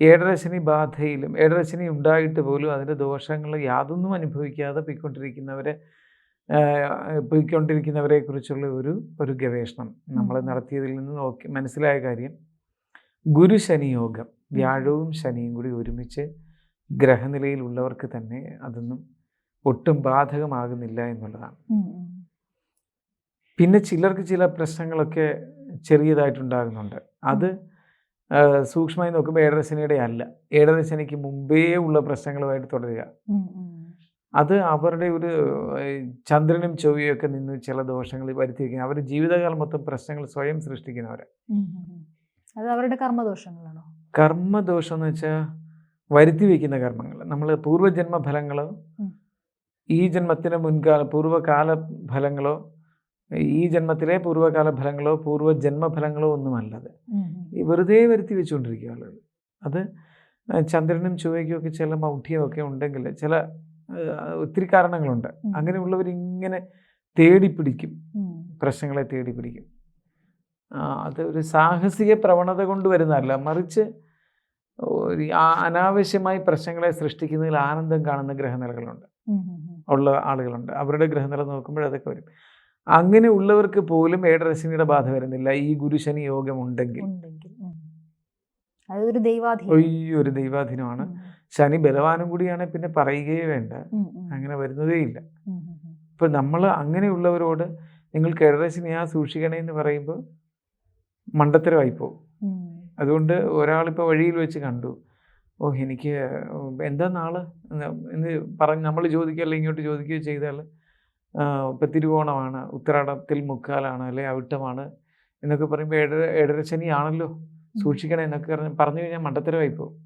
ഏഴരശനി ബാധയിലും ഏഴരശനി ഉണ്ടായിട്ട് പോലും അതിന്റെ ദോഷങ്ങൾ യാതൊന്നും അനുഭവിക്കാതെ പോയിക്കൊണ്ടിരിക്കുന്നവരെ പോയിക്കൊണ്ടിരിക്കുന്നവരെ കുറിച്ചുള്ള ഒരു ഒരു ഗവേഷണം നമ്മൾ. നടത്തിയതിൽ നിന്ന് നോക്കി മനസ്സിലായ കാര്യം ഗുരുശനി യോഗം വ്യാഴവും ശനിയും കൂടി ഒരുമിച്ച് ഗ്രഹനിലയിലുള്ളവർക്ക് തന്നെ അതൊന്നും ഒട്ടും ബാധകമാകുന്നില്ല എന്നുള്ളതാണ്. പിന്നെ ചിലർക്ക് ചില പ്രശ്നങ്ങളൊക്കെ ചെറിയതായിട്ടുണ്ടാകുന്നുണ്ട് അത് സൂക്ഷ്മമായി നോക്കുമ്പോൾ ഏഴരശനിയുടെ അല്ല. ഏഴരശനിക്ക് മുമ്പേ ഉള്ള പ്രശ്നങ്ങളുമായിട്ട് തുടരുക. അത് അവരുടെ ഒരു ചന്ദ്രനും ചൊവ്വയും ഒക്കെ നിന്ന് ചില ദോഷങ്ങൾ വരുത്തി വയ്ക്കുന്നത് അവർ ജീവിതകാലം മൊത്തം പ്രശ്നങ്ങൾ സ്വയം സൃഷ്ടിക്കുന്നവരെ. അത് അവരുടെ കർമ്മദോഷങ്ങളാണോ? കർമ്മദോഷം എന്ന് വെച്ചാൽ വരുത്തി വയ്ക്കുന്ന കർമ്മങ്ങൾ. നമ്മൾ പൂർവജന്മ ഫലങ്ങളോ ഈ ജന്മത്തിന്റെ മുൻകാല പൂർവകാല ഫലങ്ങളോ ഈ ജന്മത്തിലെ പൂർവകാല ഫലങ്ങളോ പൂർവജന്മ ഫലങ്ങളോ ഒന്നുമല്ലത് വെറുതെ വരുത്തി വെച്ചുകൊണ്ടിരിക്കുകയാണ് ആളുകൾ അത് ചന്ദ്രനും ചൊവ്വയ്ക്കും ഒക്കെ ചില മൗഢ്യമൊക്കെ ഉണ്ടെങ്കിൽ ചില ഒത്തിരി കാരണങ്ങളുണ്ട്. അങ്ങനെ അങ്ങനെയുള്ളവർ ഇങ്ങനെ തേടി പിടിക്കും. പ്രശ്നങ്ങളെ തേടി പിടിക്കും അത് ഒരു സാഹസിക പ്രവണത കൊണ്ട് വരുന്നതല്ല. മറിച്ച് ഒരു അനാവശ്യമായി പ്രശ്നങ്ങളെ സൃഷ്ടിക്കുന്നതിൽ ആനന്ദം കാണുന്ന ഗ്രഹനിലകളുണ്ട്. ഉള്ള ആളുകളുണ്ട്. അവരുടെ ഗ്രഹനില നോക്കുമ്പോൾ അതൊക്കെ വരും. അങ്ങനെ ഉള്ളവർക്ക് പോലും ഏടരശ്മിയുടെ ബാധ വരുന്നില്ല. ഈ ഗുരുശനി യോഗം ഉണ്ടെങ്കിൽ. അതൊരു ദൈവാധീനം. ഒരു ദൈവാധീനമാണ്. ശനി ബലവാനും കൂടിയാണ് പിന്നെ പറയുകയേ വേണ്ട. അങ്ങനെ വരുന്നതേ ഇല്ല. ഇപ്പൊ നമ്മൾ അങ്ങനെയുള്ളവരോട് നിങ്ങൾ ഏഴരശനിയാ സൂക്ഷിക്കണേ എന്ന് പറയുമ്പോൾ മണ്ടത്തരമായി പോകും. അതുകൊണ്ട് ഒരാളിപ്പോൾ വഴിയിൽ വെച്ച് കണ്ടു. ഓ എനിക്ക് എന്താ നാൾ? എന്ന് പറഞ്ഞ് നമ്മൾ ചോദിക്കുക അല്ലെങ്കിൽ ഇങ്ങോട്ട് ചോദിക്കുകയോ ചെയ്താൽ ഇപ്പം തിരുവോണമാണ് ഉത്തരാടത്തിൽ മുക്കാലാണ് അല്ലെ അവിട്ടമാണ് എന്നൊക്കെ പറയുമ്പോൾ ഏഴര ഏഴരശനി ആണല്ലോ സൂക്ഷിക്കണേ എന്നൊക്കെ പറഞ്ഞ് പറഞ്ഞു കഴിഞ്ഞാൽ മണ്ടത്തരമായി പോകും.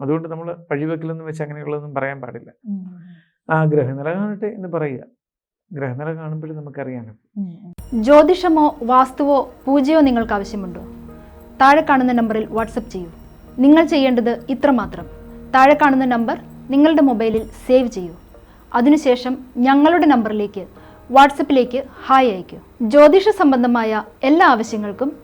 അതുകൊണ്ട് നമ്മൾ വഴിവെക്കലെന്ന് വെച്ച് അങ്ങനെയുള്ളതൊന്നും പറയാൻ പാടില്ല. ആ ഗ്രഹനില കാണട്ടെ എന്ന് പറയുക. ഗ്രഹനില കാണുമ്പോഴും നമുക്കറിയാനും. ജ്യോതിഷമോ വാസ്തുവോ പൂജയോ നിങ്ങൾക്ക് ആവശ്യമുണ്ടോ? താഴെ കാണുന്ന നമ്പറിൽ വാട്സപ്പ് ചെയ്യൂ. നിങ്ങൾ ചെയ്യേണ്ടത് ഇത്രമാത്രം താഴെ കാണുന്ന നമ്പർ നിങ്ങളുടെ മൊബൈലിൽ സേവ് ചെയ്യൂ. അതിനുശേഷം ഞങ്ങളുടെ നമ്പറിലേക്ക് വാട്സപ്പിലേക്ക് ഹായ് അയയ്ക്കൂ. ജ്യോതിഷ സംബന്ധമായ എല്ലാ ആവശ്യങ്ങൾക്കും